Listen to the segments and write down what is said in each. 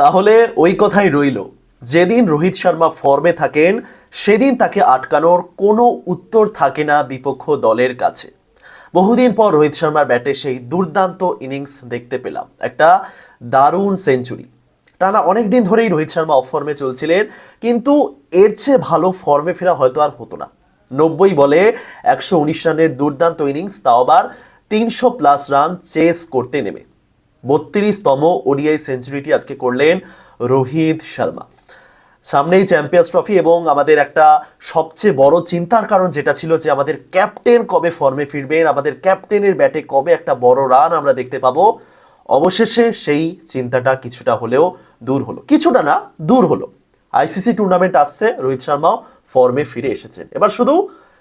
তাহলে ওই কথাই রইল। যেদিন রোহিত শর্মা ফর্মে থাকেন, সেদিন তাকে আটকানোর কোনো উত্তর থাকে না বিপক্ষ দলের কাছে। বহুদিন পর রোহিত শর্মার ব্যাটে সেই দুর্দান্ত ইনিংস দেখতে পেলাম। একটা দারুণ সেঞ্চুরি। টানা অনেক দিন ধরেই রোহিত শর্মা অফ ফর্মে চলছিলেন, কিন্তু এর চেয়ে ভালো ফর্মে ফেরা হয়তো আর হতো না। নব্বই বলে একশো উনিশ রানের দুর্দান্ত ইনিংস, তাও আবার তিনশো প্লাস রান চেস করতে নেমে। বত্রিশতম ওডিআই সেঞ্চুরিটি আজকে করলেন রোহিত শর্মা। সামনেই চ্যাম্পিয়ন্স ট্রফি এবং আমাদের একটা সবচেয়ে বড় চিন্তার কারণ যেটা ছিল যে আমাদের ক্যাপ্টেন কবে ফর্মে ফিরবেন, আমাদের ক্যাপ্টেনের ব্যাটে কবে একটা বড় রান আমরা দেখতে পাবো, অবশেষে সেই চিন্তাটা কিছুটা হলেও দূর হলো। কিছুটা না, দূর হলো। আইসিসি টুর্নামেন্ট আসছে, রোহিত শর্মাও ফর্মে ফিরে এসেছেন। এবার শুধু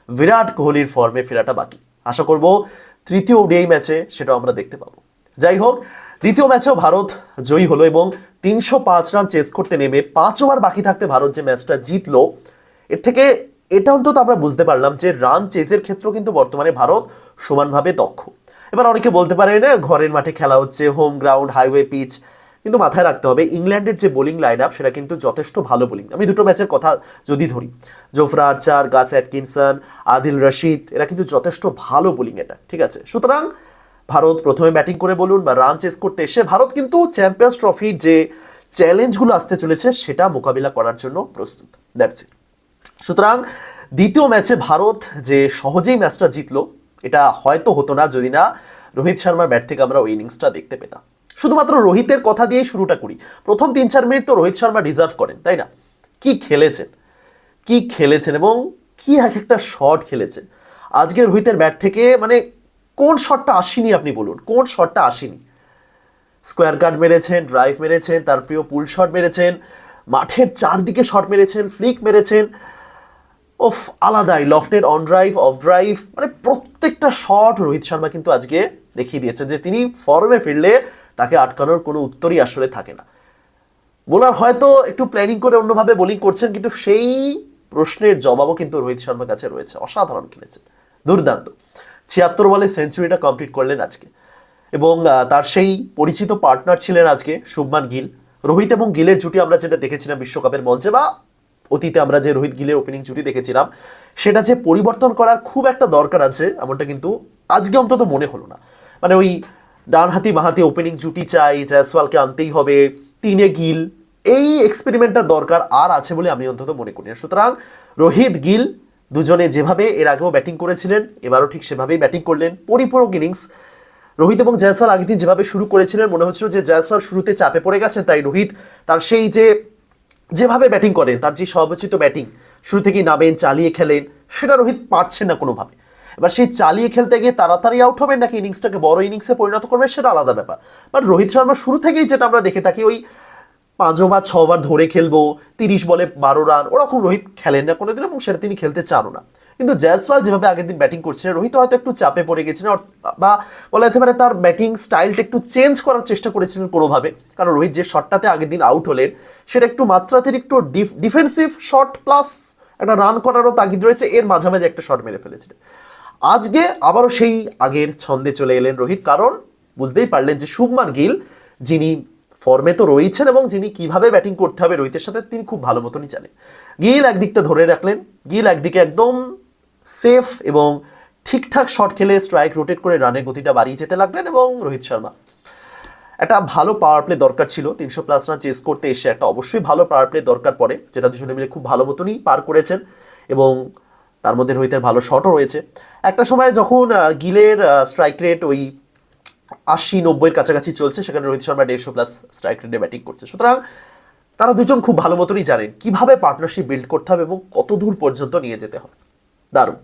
বিরাট কোহলির ফর্মে ফেরাটা বাকি। আশা করব তৃতীয় ওডিআই ম্যাচে সেটাও আমরা দেখতে পাবো। যাই হোক দ্বিতীয় ম্যাচেও ভারত জয়ী হলো এবং তিনশো পাঁচ রান চেস করতে নেমে পাঁচ ওভার বাকি থাকতে ভারত যে ম্যাচটা জিতলো, এর থেকে এটা অন্তত আমরা বুঝতে পারলাম যে রান চেসের ক্ষেত্রেও কিন্তু বর্তমানে ভারত সমানভাবে দক্ষ। এবার অনেকে বলতে পারে না ঘরের মাঠে খেলা হচ্ছে হোম গ্রাউন্ড হাইওয়ে পিচ কিন্তু মাথায় রাখতে হবে ইংল্যান্ডের যে বোলিং লাইন আপ সেটা কিন্তু যথেষ্ট ভালো বোলিং আমি দুটো ম্যাচের কথা যদি ধরি জোফরা আর্চার গাস অ্যাটকিনসন আদিল রশিদ এরা কিন্তু যথেষ্ট ভালো বোলিং এটা ঠিক আছে? সুতরাং ভারত প্রথমে ব্যাটিং করে বলুন বা রান চেস করতে এসে ভারত কিন্তু চ্যাম্পিয়ন্স ট্রফির যে চ্যালেঞ্জগুলো আসতে চলেছে, সেটা মোকাবিলা করার জন্য প্রস্তুত। দ্যাটস ইট সুতরাং দ্বিতীয় ম্যাচে ভারত যে সহজেই ম্যাচটা জিতলো, এটা হয়তো হতো না যদি না রোহিত শর্মার ব্যাট থেকে আমরা ওই ইনিংসটা দেখতে পেতাম। শুধুমাত্র রোহিতের কথা দিয়েই শুরুটা করি। প্রথম তিন, চার মিনিট তো রোহিত শর্মা ডিজার্ভ করেন, তাই না? কি খেলেছেন? কি খেলেছেন এবং কি এক একটা শট খেলেছেন? আজকে রোহিতের ব্যাট থেকে মানে কোন শটটা আসেনি আপনি বলুন? কোন শটটা আসেনি? স্কোয়ার কাট মেরেছেন ড্রাইভ মেরেছেন, তার প্রিয় পুল শট মেরেছেন, মাঠের চারদিকে শট মেরেছেন ফ্লিক মেরেছেন। ওফ আলাদাই। Lofted on drive off drive মানে প্রত্যেকটা শট রোহিত শর্মা কিন্তু আজকে দেখিয়ে দিয়েছেন যে তিনি ফর্মে ফিরলে তাকে আটকানোর কোনো উত্তরই আসলে থাকে না। বোলার হয়তো একটু প্ল্যানিং করে অন্যভাবে বোলিং করছেন, কিন্তু সেই প্রশ্নের জবাবও কিন্তু রোহিত শর্মার কাছে রয়েছে। অসাধারণ খেলেছেন। দুর্দান্ত। ছিয়াত্তর বলে সেঞ্চুরিটা কমপ্লিট করলেন আজকে। এবং তার সেই পরিচিত পার্টনার ছিলেন আজকে শুভমান গিল। রোহিত এবং গিলের জুটি আমরা যেটা দেখেছিলাম বিশ্বকাপের মঞ্চে বা অতীতে আমরা যে রোহিত গিলের ওপেনিং জুটি দেখেছিলাম, সেটা যে পরিবর্তন করার খুব একটা দরকার আছে এমনটা কিন্তু আজকে অন্তত মনে হলো না। মানে ওই ডানহাতি বাহাতি ওপেনিং জুটি চাই, জয়সওয়ালকে আনতেই হবে, তিনে গিল, এই এক্সপেরিমেন্টটা দরকার আর আছে বলে আমি অন্তত মনে করি সুতরাং রোহিত গিল দুজনে যেভাবে এর আগেও ব্যাটিং করেছিলেন, এবারও ঠিক সেভাবেই ব্যাটিং করলেন। পরিপূরক ইনিংস। রোহিত এবং জয়সওয়াল আগের দিন যেভাবে শুরু করেছিলেন, মনে হচ্ছিল যে জয়সওয়াল শুরুতে চাপে পড়ে গেছেন, তাই রোহিত তার সেই যে, যেভাবে ব্যাটিং করেন, তার যে সর্বোচিত ব্যাটিং, শুরু থেকেই নামেন, চালিয়ে খেলেন, সেটা রোহিত পারছেন না কোনোভাবে। এবার সেই চালিয়ে খেলতে গিয়ে তাড়াতাড়ি আউট হবেন নাকি ইনিংসটাকে বড় ইনিংসে পরিণত করবেন, সেটা আলাদা ব্যাপার। বাট রোহিত শর্মা শুরু থেকেই যেটা আমরা দেখে থাকি, ওই পাঁচ ওভার ছ ওভার ধরে খেলব, তিরিশ বলে বারো রান, ওরকম রোহিত খেলেন না কোনোদিন এবং সেটা তিনি খেলতে চানও না। কিন্তু জয়সওয়াল যেভাবে আগের দিন ব্যাটিং করছিলেন, রোহিত হয়তো একটু চাপে পড়ে গেছিলেন বা বলা যেতে পারে তার ব্যাটিং স্টাইলটা একটু চেঞ্জ করার চেষ্টা করেছিলেন কোনোভাবে। কারণ রোহিত যে শটটাতে আগের দিন আউট হলেন, সেটা একটু মাত্রাতিরিক্ত ডিফেন্সিভ শট প্লাস একটা রান করারও তাগিদ রয়েছে, এর মাঝামাঝি একটা শট মেরে ফেলেছিলেন। আজকে আবারও সেই আগের ছন্দে চলে এলেন রোহিত, কারণ বুঝতেই পারলেন যে শুভমান গিল, যিনি ফর্মে তো রয়েছেন এবং যিনি কীভাবে ব্যাটিং করতে হবে রোহিতের সাথে, তিনি খুব ভালো মতনই জানেন। গিল একদিকটা ধরে রাখলেন। গিল একদিকে একদম সেফ এবং ঠিকঠাক শট খেলে স্ট্রাইক রোটেট করে রানের গতিটা বাড়িয়ে যেতে লাগলেন এবং রোহিত শর্মা। একটা ভালো পাওয়ার প্লে দরকার ছিল, তিনশো প্লাস রান চেস করতে এসে একটা অবশ্যই ভালো পাওয়ার প্লে দরকার পড়ে, যেটা দুজনে মিলে খুব ভালো মতনই পার করেছেন এবং তার মধ্যে রোহিতের ভালো শটও রয়েছে। একটা সময় যখন গিলের স্ট্রাইক রেট ওই আশি নব্বইয়ের কাছাকাছি চলছে, সেখানে রোহিত শর্মা দেড়শো প্লাস স্ট্রাইক রেটে ব্যাটিং করছে। সুতরাং তারা দুজন খুব ভালো মতনই জানেন কীভাবে পার্টনারশিপ বিল্ড করতে হবে এবং কত দূর পর্যন্ত নিয়ে যেতে হবে। দারুণ।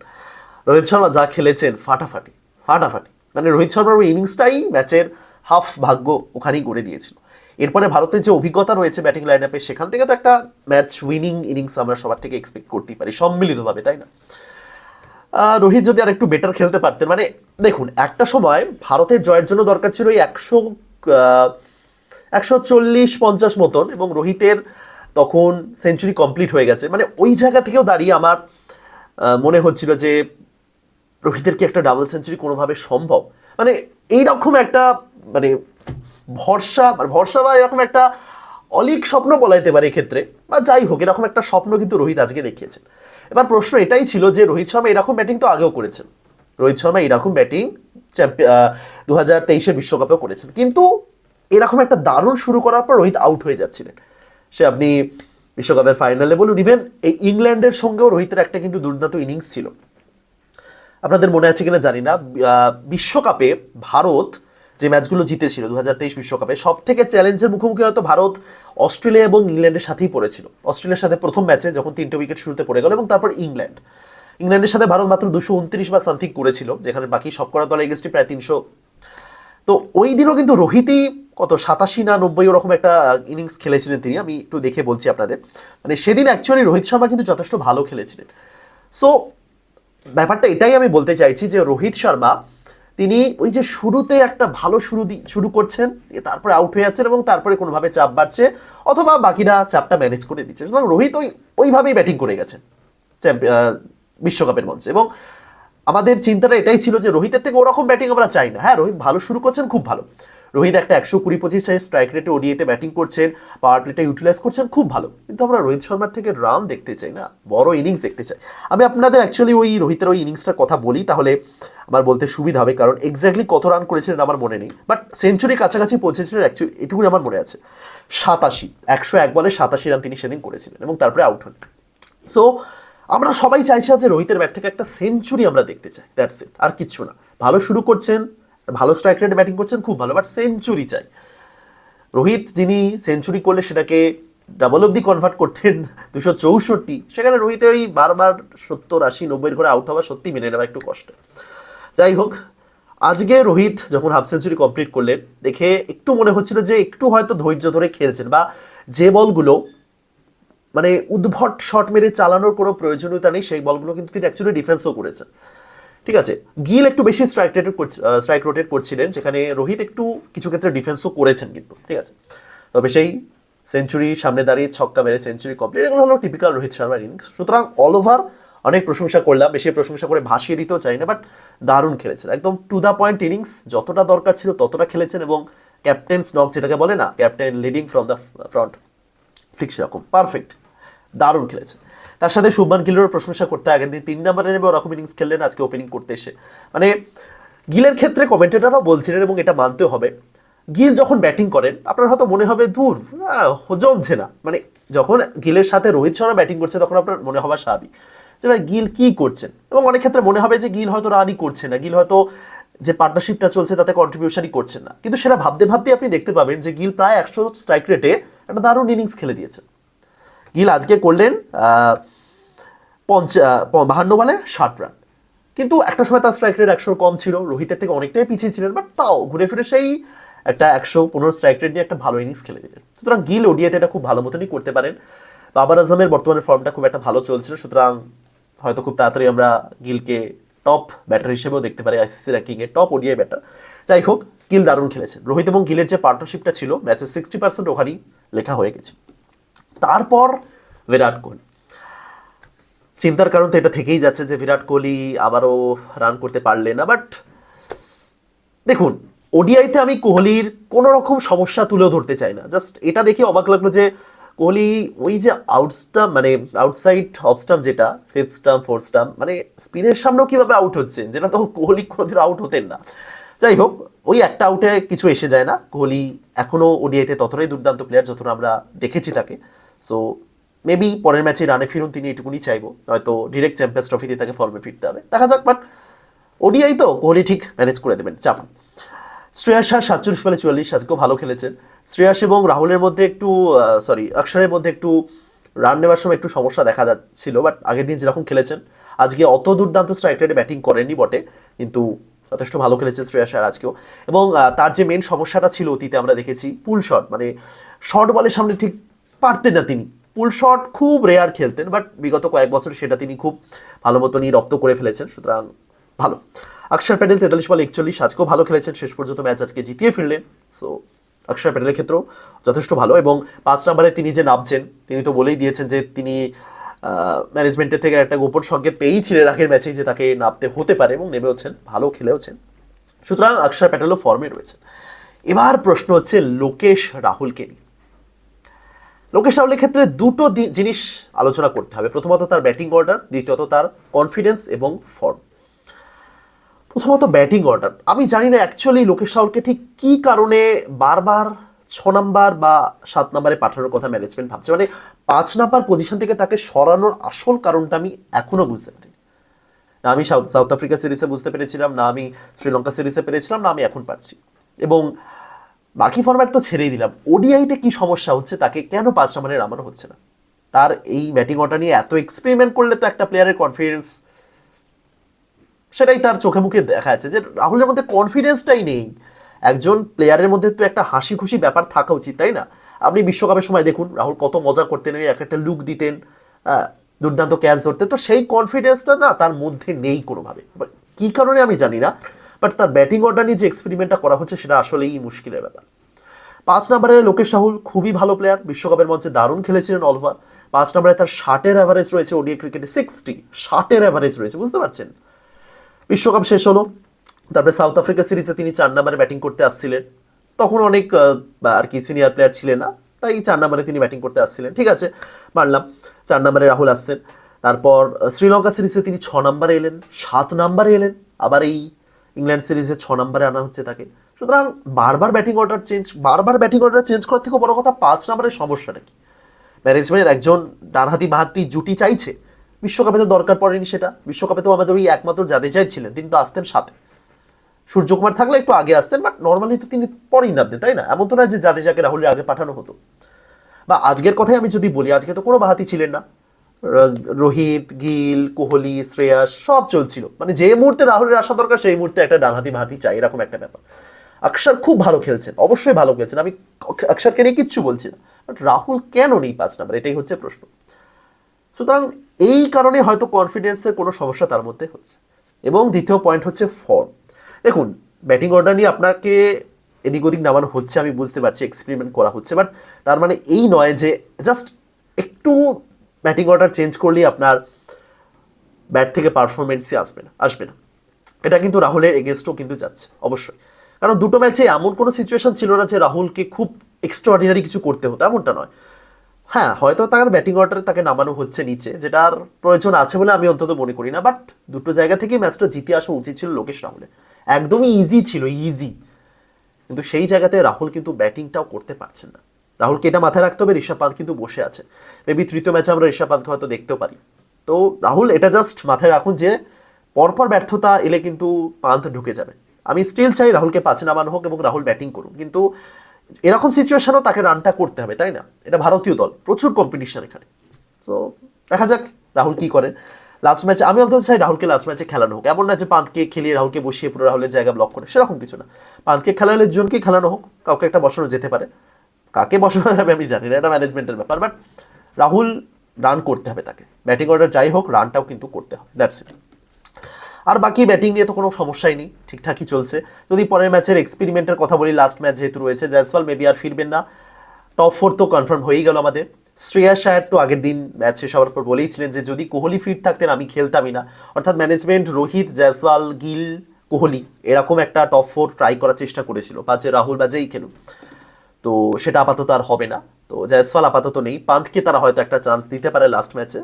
রোহিত শর্মা যা খেলেছেন ফাটাফাটি ফাটাফাটি। মানে রোহিত শর্মার ওই ইনিংসটাই ম্যাচের হাফ ভাগ্য ওখানেই গড়ে দিয়েছিল। এরপরে ভারতের যে অভিজ্ঞতা রয়েছে ব্যাটিং লাইন আপে সেখান থেকে তো একটা ম্যাচ উইনিং ইনিংস আমরা সবার থেকে এক্সপেক্ট করতেই পারি, সম্মিলিতভাবে, তাই না? রোহিত যদি আর একটু বেটার খেলতে পারতেন। মানে দেখুন, একটা সময় ভারতের জয়ের জন্য দরকার ছিল ওই একশো একশো চল্লিশ পঞ্চাশ মতন এবং রোহিতের তখন সেঞ্চুরি কমপ্লিট হয়ে গেছে। মানে ওই জায়গা থেকেও দাঁড়িয়ে আমার মনে হচ্ছিল যে রোহিতের কি একটা ডাবল সেঞ্চুরি কোনোভাবে সম্ভব? মানে এইরকম একটা মানে ভরসা মানে ভরসা বা এরকম একটা অলিক স্বপ্ন বলা যেতে পারে এক্ষেত্রে। বা যাই হোক, এরকম একটা স্বপ্ন কিন্তু রোহিত আজকে দেখিয়েছেন। এবার প্রশ্ন এটাই ছিল যে রোহিত শর্মা এরকম ব্যাটিং তো আগেও করেছেন। রোহিত শর্মা এরকম ব্যাটিং দু হাজার তেইশের বিশ্বকাপেও করেছেন। কিন্তু এরকম একটা দারুণ শুরু করার পর রোহিত আউট হয়ে যাচ্ছিলেন। সে আপনি বিশ্বকাপের ফাইনালে বলুন ইভেন এই ইংল্যান্ডের সঙ্গেও রোহিতের একটা কিন্তু দুর্দান্ত ইনিংস ছিল। আপনাদের মনে আছে কিনা জানি না। বিশ্বকাপে ভারত যে ম্যাচগুলো জিতেছিল দু হাজার তেইশ বিশ্বকাপে সব থেকে চ্যালেঞ্জের মুখোমুখি হয়তো ভারত, অস্ট্রেলিয়া এবং ইংল্যান্ডের সাথেই পড়েছিল। অস্ট্রেলিয়ার সাথে প্রথম ম্যাচে যখন তিনটে উইকেট শুরুতে পড়ে গেল এবং তারপর ইংল্যান্ড। ইংল্যান্ডের সাথে ভারত মাত্র দুশো উনত্রিশ বা সামথিং করেছিল, যেখানে বাকি সব করা দল এগেস্টে প্রায় তিনশো। তো ওই দিনও কিন্তু রোহিতই কত সাতাশি না নব্বই ওরকম একটা ইনিংস খেলেছিলেন তিনি, আমি একটু দেখে বলছি আপনাদের। মানে সেদিন অ্যাকচুয়ালি রোহিত শর্মা কিন্তু যথেষ্ট ভালো খেলেছিলেন। সো ব্যাপারটা এটাই আমি বলতে চাইছি যে রোহিত শর্মা তিনি ওই যে শুরুতে একটা ভালো শুরু শুরু করছেন তারপরে আউট হয়ে যাচ্ছেন এবং তারপরে কোনোভাবে চাপ বাড়ছে, অথবা বাকিরা চাপটা ম্যানেজ করে দিচ্ছে। সুতরাং রোহিত ওই, ওইভাবেই ব্যাটিং করে গেছেন বিশ্বকাপের মঞ্চে। এবং আমাদের চিন্তাটা এটাই ছিল যে রোহিতের থেকে ওরকম ব্যাটিং আমরা চাই না। হ্যাঁ রোহিত ভালো শুরু করছেন, খুব ভালো। রোহিত একটা একশো কুড়ি পঁচিশে স্ট্রাইক রেটে ওডিএতে ব্যাটিং করছেন পাওয়ার প্লেটা ইউটিলাইজ করছেন, খুব ভালো। কিন্তু আমরা রোহিত শর্মার থেকে রান দেখতে চাই না, বড় ইনিংস দেখতে চাই। আমি আপনাদের অ্যাকচুয়ালি ওই রোহিতের ওই ইনিংসটার কথা বলি, তাহলে আমার বলতে সুবিধা হবে, কারণ এক্স্যাক্টলি কত রান করেছিলেন আমার মনে নেই। বাট সেঞ্চুরি কাছাকাছি পৌঁছেছিলেন অ্যাকচুয়ালি এটুকুই আমার মনে আছে। সাতাশি, একশো এক বলে সাতাশি রান তিনি সেদিন করেছিলেন এবং তারপরে আউট হন। সো আমরা সবাই চাইছিলাম যে রোহিতের ব্যাট থেকে একটা সেঞ্চুরি আমরা দেখতে চাই দ্যাটস ইট আর কিচ্ছু না। ভালো শুরু করছেন ভালো স্ট্রাইক রেটে ব্যাটিং করছেন, খুব ভালো বাট সেঞ্চুরি চাই। রোহিত, যিনি সেঞ্চুরি করলে সেটাকে ডাবল অব্দি কনভার্ট করতেন দুশো চৌষট্টি, সেখানে রোহিতের ওই বারবার সত্তর, আশি নব্বইয়ের করে আউট হওয়া সত্যি মেনে নেওয়া একটু কষ্ট। যাই হোক, আজকে রোহিত যখন হাফ সেঞ্চুরি কমপ্লিট করলেন, দেখে একটু মনে হচ্ছিল যে একটু হয়তো ধৈর্য ধরে খেলছেন, বা যে বলগুলো মানে উদ্ভট শট মেরে চালানোর কোনো প্রয়োজনীয়তা নেই, সেই বলগুলো কিন্তু তিনি অ্যাকচুয়ালি ডিফেন্সও করেছেন। ঠিক আছে। গিল একটু বেশি স্ট্রাইক রেটেড স্ট্রাইক রোটেট করছিলেন, যেখানে রোহিত একটু কিছু ক্ষেত্রে ডিফেন্সও করেছেন কিন্তু, ঠিক আছে। তবে সেই সেঞ্চুরি সামনে দাঁড়িয়ে ছক্কা মেরে সেঞ্চুরি কমপ্লিট এগুলো হলো টিপিক্যাল রোহিত শর্মার ইনিংস সুতরাং অল ওভার অনেক প্রশংসা করলাম, বেশি প্রশংসা করে ভাসিয়ে দিতেও চাই না বাট দারুণ খেলেছেন। একদম টু দ্য পয়েন্ট ইনিংস যতটা দরকার ছিল ততটা খেলেছেন এবং ক্যাপ্টেন স্নক যেটাকে বলে না captain leading from the front ঠিক সেরকম পারফেক্ট দারুণ খেলেছে তার সাথে শুভমান গিলেরও প্রশংসা করতে আগের দিন তিন নম্বরে নেমে ওরকম ইনিংস খেললেন, আজকে ওপেনিং করতে এসে। মানে গিলের ক্ষেত্রে কমেন্টেটাররাও বলছিলেন এবং এটা মানতেও হবে। গিল যখন ব্যাটিং করেন, আপনার হয়তো মনে হবে দূর জমছে না। মানে যখন গিলের সাথে রোহিত শর্মা ব্যাটিং করছে, তখন আপনার মনে হওয়া স্বাভাবিক যে, ভাই, গিল কী করছেন? এবং অনেক ক্ষেত্রে মনে হবে যে, গিল হয়তো রানই করছে না, গিল হয়তো যে পার্টনারশিপটা চলছে, তাতে কন্ট্রিবিউশনই করছেন না। কিন্তু সেটা ভাবতে ভাবতে আপনি দেখতে পাবেন যে, গিল প্রায় একশো স্ট্রাইক রেটে একটা দারুণ ইনিংস খেলে দিয়েছেন গিল আজকে করলেন পঞ্চ বাহান্ন বলে ষাট রান। কিন্তু একটা সময় তার স্ট্রাইক রেট একশোর কম ছিল, রোহিতের থেকে অনেকটাই পিছিয়ে ছিলেন বাট তাও ঘুরে ফিরে সেই একটা একশো পনেরো স্ট্রাইক রেট নিয়ে একটা ভালো ইনিংস খেলে দিলেন। সুতরাং গিল ওডিয়াতে এটা খুব ভালো মতনই করতে পারেন। বাবার আজমের বর্তমানে ফর্মটা খুব একটা ভালো চলছিল সুতরাং হয়তো খুব তাড়াতাড়ি আমরা গিলকে টপ ব্যাটার হিসেবেও দেখতে পারি আইসিসি র্যাঙ্কিংয়ে টপ ওডিআই ব্যাটার যাই হোক, গিল দারুণ খেলেছেন। রোহিত এবং গিলের যে পার্টনারশিপটা ছিল ম্যাচের সিক্সটি পার্সেন্ট ওখানেই লেখা হয়ে গেছে। তারপর বিরাট কোহলি। চিন্তার কারণ তো এটা থেকেই যাচ্ছে যে বিরাট কোহলি আবারও রান করতে পারলে না বাট দেখুন ওডিআইতে আমি কোহলির কোনো রকম সমস্যা তুলেও ধরতে চাই না। জাস্ট এটা দেখে অবাক লাগল যে কোহলি ওই যে আউটস্টাম্প মানে আউটসাইড অফ স্টাম্প যেটা ফিফথ স্টাম্প ফোর্থ স্টাম্প মানে স্পিনের সামনেও কীভাবে আউট হচ্ছেন যেটা তো কোহলি কোনোদিন আউট হতেন না। যাই হোক, ওই একটা আউটে কিছু এসে যায় না। কোহলি এখনও ওডিআইতে ততটাই দুর্দান্ত প্লেয়ার যতটা আমরা দেখেছি তাকে। সো মেবি পরের ম্যাচে রানে ফিরুন, তিনি এটুকুনি চাইব। হয়তো ডিরেক্ট চ্যাম্পিয়ন্স ট্রফিতে তাকে ফর্মে ফিরতে হবে। দেখা যাক বাট ওডিআই তো কোহলি ঠিক ম্যানেজ করে দেবেন। চাপ। শ্রেয়াস আর সাতচল্লিশ বলে চুয়াল্লিশ, আজকেও ভালো খেলেছেন শ্রেয়াস এবং রাহুলের মধ্যে একটু সরি অক্ষরের মধ্যে একটু রান নেওয়ার সময় একটু সমস্যা দেখা যাচ্ছিল বাট আগের দিন যেরকম খেলেছেন, আজকে অত দুর্দান্ত স্ট্রাইক রেটে ব্যাটিং করেননি বটে, কিন্তু যথেষ্ট ভালো খেলেছে শ্রেয়াস আর আজকেও। এবং তার যে মেন সমস্যাটা ছিল অতীতে আমরা দেখেছি পুল শট মানে শর্ট বলের সামনে ঠিক পারতেন না তিনি। পুল শট খুব রেয়ার খেলতেন বাট বিগত কয়েক বছর সেটা তিনি খুব ভালো মতনই রপ্ত করে ফেলেছেন, সুতরাং ভালো। অক্ষর প্যাটেল তেতাল্লিশ বলে একচল্লিশ, আজকেও ভালো খেলেছেন, শেষ পর্যন্ত ম্যাচ আজকে জিতিয়ে ফিরলেন সো অক্ষর প্যাটেলের ক্ষেত্রেও যথেষ্ট ভালো এবং পাঁচ নম্বরে তিনি যে নামছেন, তিনি তো বলেই দিয়েছেন যে তিনি ম্যানেজমেন্টের থেকে একটা গোপন সংকেত পেয়েই ছিলেন আগের ম্যাচেই যে তাকে নামতে হতে পারে এবং নেমেওছেন, ভালো খেলেওছেন। সুতরাং অক্ষর প্যাটেলও ফর্মে রয়েছেন। এবার প্রশ্ন হচ্ছে লোকেশ রাহুলকে নিয়ে। লোকেশ রাহুলের ক্ষেত্রে দুটো জিনিস আলোচনা করতে হবে। প্রথমত তার ব্যাটিং অর্ডার দ্বিতীয়ত তার কনফিডেন্স এবং ফর্ম প্রথমত ব্যাটিং অর্ডার আমি জানি না অ্যাকচুয়ালি লোকেশ রাহুলকে ঠিক কী কারণে বারবার ছ নাম্বার বা সাত নাম্বারে পাঠানোর কথা ম্যানেজমেন্ট ভাবছে। মানে পাঁচ নাম্বার পজিশন থেকে তাকে সরানোর আসল কারণটা আমি এখনও বুঝতে পারি না আমি সাউথ সাউথ আফ্রিকা সিরিজে বুঝতে পেরেছিলাম, না আমি শ্রীলঙ্কা সিরিজে পেরেছিলাম, না আমি এখন পারছি। এবং বাকি ফরম্যাট তো ছেড়েই দিলাম। ওডিআইতে কি সমস্যা হচ্ছে তাকে কেন পাঁচ নাম্বারে নামানো হচ্ছে না? তার এই ব্যাটিং অর্ডার নিয়ে এত এক্সপেরিমেন্ট করলে তো একটা প্লেয়ারের কনফিডেন্স সেটাই তার চোখে মুখে দেখা যাচ্ছে যে রাহুলের মধ্যে কনফিডেন্সটাই নেই। একজন প্লেয়ারের মধ্যে তো একটা হাসি খুশি ব্যাপার থাকা উচিত, তাই না? আপনি বিশ্বকাপের সময় দেখুন, রাহুল কত মজা করতেন, ওই এক একটা লুক দিতেন দুর্দান্ত ক্যাচ ধরতেন। তো সেই কনফিডেন্সটা না তার মধ্যে নেই কোনোভাবে। কী কারণে আমি জানি না। বাট তার ব্যাটিং অর্ডার নিয়ে যে এক্সপেরিমেন্টটা করা হচ্ছে, সেটা আসলেই মুশকিলের ব্যাপার। পাঁচ নম্বরে লোকেশ রাহুল, খুবই ভালো প্লেয়ার বিশ্বকাপের মঞ্চে দারুণ খেলেছিলেন অল ওভার পাঁচ নম্বরে তার ষাটের অ্যাভারেজ রয়েছে ওডিআই ক্রিকেটে সিক্সটি ষাটের অ্যাভারেজ রয়েছে, বুঝতে পারছেন? বিশ্বকাপ শেষ হলো, তারপরে সাউথ আফ্রিকা সিরিজে তিনি চার নম্বরে ব্যাটিং করতে আসছিলেন। তখন অনেক আর কি সিনিয়র প্লেয়ার ছিলেন না, তাই চার নম্বরে তিনি ব্যাটিং করতে আসছিলেন। ঠিক আছে, মানলাম, চার নম্বরে রাহুল আসছেন। তারপর শ্রীলঙ্কা সিরিজে তিনি ছ নম্বরে এলেন, সাত নম্বরে এলেন, আবার এই ইংল্যান্ড সিরিজে ছ নম্বরে আনা হচ্ছে তাকে। সুতরাং বারবার ব্যাটিং অর্ডার চেঞ্জ বারবার ব্যাটিং অর্ডার চেঞ্জ করার থেকে বড় কথা পাঁচ নম্বরের সমস্যাটা কি? ম্যানেজমেন্টের একজন ডানহাতি বাহাতি জুটি চাইছে। বিশ্বকাপে তো দরকার পড়েনি সেটা। বিশ্বকাপে তো আমাদের ওই একমাত্র জাদেজাই ছিলেন, তিনি তো আসতেন সাথে। সূর্যকুমার থাকলে একটু আগে আসতেন বাট নর্মালি তো তিনি পরেই নামতেন, তাই না? এমন তো না যে জাদেজাকে রাহুলের আগে পাঠানো হতো। বা আজকের কথাই আমি যদি বলি, আজকে তো কোনো বাহাতি ছিলেন না। রোহিত, গিল, কোহলি শ্রেয়াস সব চলছিল। মানে যে মুহূর্তে রাহুলের আসা দরকার, সেই মুহূর্তে একটা ডানহাতি বাহাতি চাই, এরকম একটা ব্যাপার। অক্ষর খুব ভালো খেলছেন, অবশ্যই ভালো খেলছেন। আমি অক্ষরকে নিয়ে কিচ্ছু বলছি না। বাট রাহুল কেন নেই পাঁচ নাম্বার এটাই হচ্ছে প্রশ্ন। সুতরাং এই কারণে হয়তো কনফিডেন্সের কোনো সমস্যা তার মধ্যে হচ্ছে। এবং দ্বিতীয় পয়েন্ট হচ্ছে ফর্ম দেখুন ব্যাটিং অর্ডার নিয়ে আপনাকে এদিক ওদিক নামানো হচ্ছে, আমি বুঝতে পারছি এক্সপেরিমেন্ট করা হচ্ছে। বাট তার মানে এই নয় যে জাস্ট একটু ব্যাটিং অর্ডার চেঞ্জ করলেই আপনার ব্যাট থেকে পারফরমেন্সই আসবে না আসবে না। এটা কিন্তু রাহুলের এগেনস্টও কিন্তু যাচ্ছে, অবশ্যই। কারণ দুটো ম্যাচে এমন কোনো সিচুয়েশন ছিল না যে রাহুলকে খুব এক্সট্রাঅর্ডিনারি কিছু করতে হতো, এমনটা নয়। হ্যাঁ হয়তো তার ব্যাটিং অর্ডারে তাকে নামানো হচ্ছে নিচে যেটার প্রয়োজন আছে বলে আমি অন্তত মনে করি না বাট দুটো জায়গা থেকেই ম্যাচটা জিতে আসা উচিত ছিল লোকেশ রাহুলের। একদমই ইজি ছিল ইজি কিন্তু সেই জায়গাতে রাহুল কিন্তু ব্যাটিংটাও করতে পারছেন না। রাহুলকে এটা মাথায় রাখতে হবে, ঋষভ পান্ত কিন্তু বসে আছে। মেবি তৃতীয় ম্যাচে আমরা ঋষভ পান্তকে হয়তো দেখতেও পারি। তো রাহুল, এটা জাস্ট মাথায় রাখুন যে, পরপর ব্যর্থতা এলে কিন্তু পান্ত ঢুকে যাবে। আমি স্টিল চাই রাহুলকে পাঁচে নামানো হোক এবং রাহুল ব্যাটিং করুন কিন্তু এরকম সিচুয়েশনও তাকে রানটা করতে হবে, তাই না? এটা ভারতীয় দল, প্রচুর কম্পিটিশন এখানে। তো দেখা যাক রাহুল কি করেন লাস্ট ম্যাচে আমি অন্তত চাই রাহুলকে লাস্ট ম্যাচে খেলানো হোক। এমন না যে পান্তকে খেলিয়ে রাহুলকে বসিয়ে পুরো রাহুলের জায়গা ব্লক করে, সেরকম কিছু না। পান্তকে খেলালে জনকে খেলানো হোক, কাউকে একটা বসানো যেতে পারে। কাকে বসানো যাবে আমি জানি না, এটা ম্যানেজমেন্টের ব্যাপার বাট রাহুল রান করতে হবে তাকে। ব্যাটিং অর্ডার যাই হোক রানটাও কিন্তু করতে হবে দ্যাটস ইট আর বাকি ব্যাটিং নিয়ে তো কোনো সমস্যাই নেই, ঠিকঠাকই চলছে। যদি পরের ম্যাচের এক্সপেরিমেন্টের কথা বলি লাস্ট ম্যাচ যেহেতু রয়েছে জয়সওয়াল মেবি আর ফিরবেন না। টপ ফোর তো কনফার্ম হয়েই গেল আমাদের। শ্রেয়া শায়ার তো আগের দিন ম্যাচ শেষ হওয়ার পর বলেইছিলেন যে, যদি কোহলি ফিট থাকতেন, আমি খেলতামই না। অর্থাৎ ম্যানেজমেন্ট রোহিত জয়সওয়াল গিল, কোহলি, এরকম একটা টপ ফোর ট্রাই করার চেষ্টা করেছিল। বাজে রাহুল, বাজেই খেলুন তো সেটা আপাতত আর হবে না। তো জয়সওয়াল আপাতত নেই। পান্তকে তারা হয়তো একটা চান্স দিতে পারে লাস্ট ম্যাচে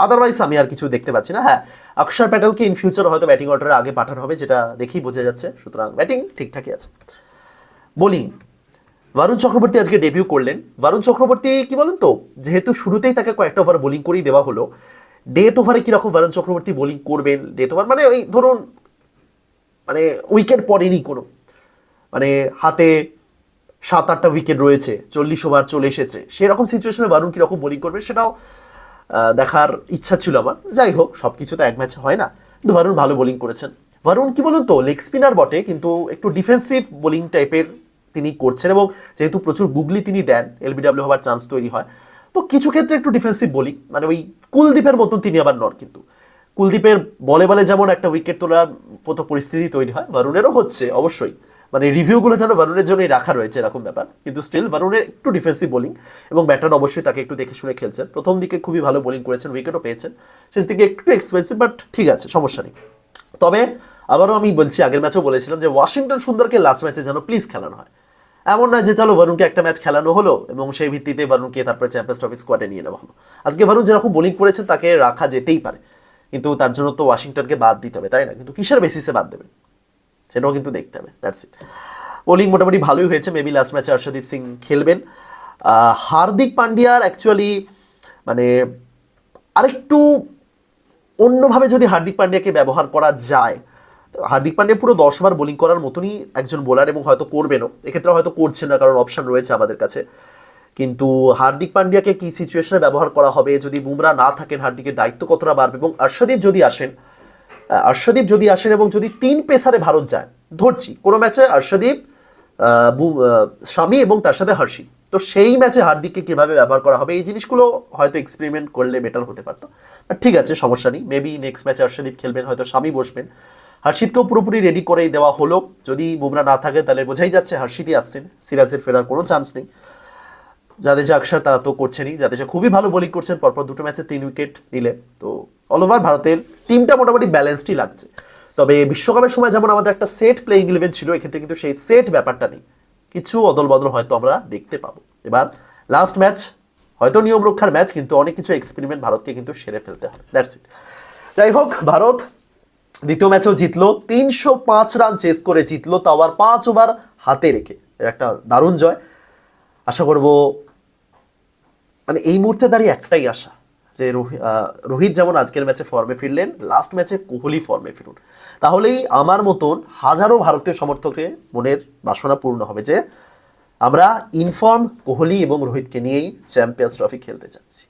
আদারওয়াইজ আমি আর কিছু দেখতে পাচ্ছি না। হ্যাঁ অক্ষর প্যাটেলকে ইন ফিউচার হয়তো ব্যাটিং অর্ডারে আগে পাঠানো হবে, যেটা দেখেই বোঝা যাচ্ছে। সুতরাং ব্যাটিং ঠিকঠাকই আছে। বোলিং বরুণ চক্রবর্তী আজকে ডেবিউ করলেন। বরুণ চক্রবর্তী কি বলেন তো? যেহেতু শুরুতেই তাকে কয়েকটা ওভার বোলিং করেই দেওয়া হলো। ডেথ ওভারে কীরকম বরুণ চক্রবর্তী বোলিং করবেন? ডেথ ওভার মানে ওই ধরুন মানে উইকেট পড়েনি কোনো। মানে হাতে সাত আটটা উইকেট রয়েছে, চল্লিশ ওভার চলে এসেছে। সেরকম সিচুয়েশনে বারুণ কীরকম বোলিং করবে সেটাও দেখার ইচ্ছা ছিল আমার। যাই হোক সব কিছু তো এক ম্যাচে হয় না। কিন্তু বারুণ ভালো বোলিং করেছেন। বারুণ কি বলুন তো লেগ স্পিনার বটে, কিন্তু একটু ডিফেন্সিভ বোলিং টাইপের তিনি করছেন এবং যেহেতু প্রচুর গুগলি তিনি দেন এলবিডাব্লিউ হওয়ার চান্স তৈরি হয়। তো কিছু ক্ষেত্রে একটু ডিফেন্সিভ বোলিং মানে ওই কুলদীপের মতন তিনি আবার নন কিন্তু। কুলদীপের বলে বলে যেমন একটা উইকেট তোলার মতো পরিস্থিতি তৈরি হয় বারুণেরও হচ্ছে, অবশ্যই। মানে রিভিউগুলো যেন বারুণের জন্যই রাখা রয়েছে এরকম ব্যাপার। কিন্তু স্টিল বারুণের একটু ডিফেন্সিভ বোলিং এবং ব্যাটার অবশ্যই তাকে একটু দেখে শুনে খেলছেন। প্রথম দিকে খুবই ভালো বোলিং করেছেন উইকেটও পেয়েছেন। শেষ দিকে একটু এক্সপেন্সিভ বাট ঠিক আছে, সমস্যা নেই। তবে আবারও আমি বলছি, আগের ম্যাচও বলেছিলাম যে ওয়াশিংটন সুন্দরকে লাস্ট ম্যাচে যেন প্লিজ খেলানো হয়। এমন নয় যে চলো বরুণকে একটা ম্যাচ খেলানো হলো এবং সেই ভিত্তিতে বরুণকে তারপরে চ্যাম্পিয়ন্স ট্রফি স্কোয়াডে নিয়ে নেওয়া হলো। আজকে বরুণ যেরকম বোলিং করেছেন, তাকে রাখা যেতেই পারে। কিন্তু তার জন্য তো ওয়াশিংটনকে বাদ দিতে হবে, তাই না? কিন্তু কিসের বেসিসে বাদ দেবেন? সেটাও কিন্তু দেখতে হবে দ্যাটস ইট বোলিং মোটামুটি ভালোই হয়েছে মেবি লাস্ট ম্যাচে হর্ষদীপ সিং খেলবেন। হার্দিক পান্ডিয়ার অ্যাকচুয়ালি মানে আরেকটু অন্যভাবে যদি হার্দিক পান্ডিয়াকে ব্যবহার করা যায় হার্দিক পান্ডিয়া পুরো দশ বোলিং করার মতনই একজন বোলার এবং হয়তো করবেনও। এক্ষেত্রে হয়তো করছেন না, কারণ অপশন রয়েছে আমাদের কাছে। কিন্তু হার্দিক পান্ডিয়াকে কী সিচুয়েশনে ব্যবহার করা হবে? যদি বুমরা না থাকেন, হার্দিকের দায়িত্ব কতটা বাড়বে? এবং অর্ষদীপ যদি আসেন অর্ষদীপ যদি আসেন এবং যদি তিন পেসারে ভারত যায়, ধরছি, কোনো ম্যাচে অর্ষদীপ স্বামী এবং তার সাথে হর্ষি তো সেই ম্যাচে হার্দিককে কীভাবে ব্যবহার করা হবে, এই জিনিসগুলো হয়তো এক্সপেরিমেন্ট করলে বেটার হতে পারতো। ঠিক আছে, সমস্যা নেই মেবি নেক্সট ম্যাচে হর্ষদীপ খেলবেন, হয়তো স্বামী বসবেন। হর্ষিতকেও পুরোপুরি রেডি করেই দেওয়া হলো। যদি বুমরা না থাকে, তাহলে বোঝাই যাচ্ছে হর্ষিতই আসছেন, সিরাজের ফেরার কোনো চান্স নেই। যাদের জাদেজা আকসার তারা তো করছেনই, জাদেজা খুবই ভালো বোলিং করছেন, পরপর দুটো ম্যাচে তিন উইকেট নিলে তো অল ওভার ভারতের টিমটা মোটামুটি ব্যালেন্সডই লাগছে। তবে বিশ্বকাপের সময় যেমন আমাদের একটা সেট প্লেইং ইলেভেন ছিল, এক্ষেত্রে কিন্তু সেই সেট ব্যাপারটা নেই। কিছু অদল বদল হয়তো আমরা দেখতে পাবো। এবার লাস্ট ম্যাচ হয়তো নিয়ম রক্ষার ম্যাচ কিন্তু অনেক কিছু এক্সপেরিমেন্ট ভারতকে কিন্তু সেরে ফেলতে হবে। দ্যাটস ইট যাই হোক, ভারত দ্বিতীয় ম্যাচেও জিতলো। তিনশো পাঁচ রান চেস করে জিতলো তাও আবার পাঁচ ওভার হাতে রেখে। একটা দারুণ জয়। আশা করব মানে এই মুহূর্তে দাঁড়িয়ে একটাই আশা যে রোহি- রোহিত যেমন আজকের ম্যাচে ফর্মে ফিরলেন লাস্ট ম্যাচে কোহলি ফর্মে ফিরুন। তাহলেই আমার মতন হাজারো ভারতীয় সমর্থকের মনের বাসনা পূর্ণ হবে যে আমরা ইনফর্ম কোহলি এবং রোহিতকে নিয়েই চ্যাম্পিয়ন্স ট্রফি খেলতে চাচ্ছি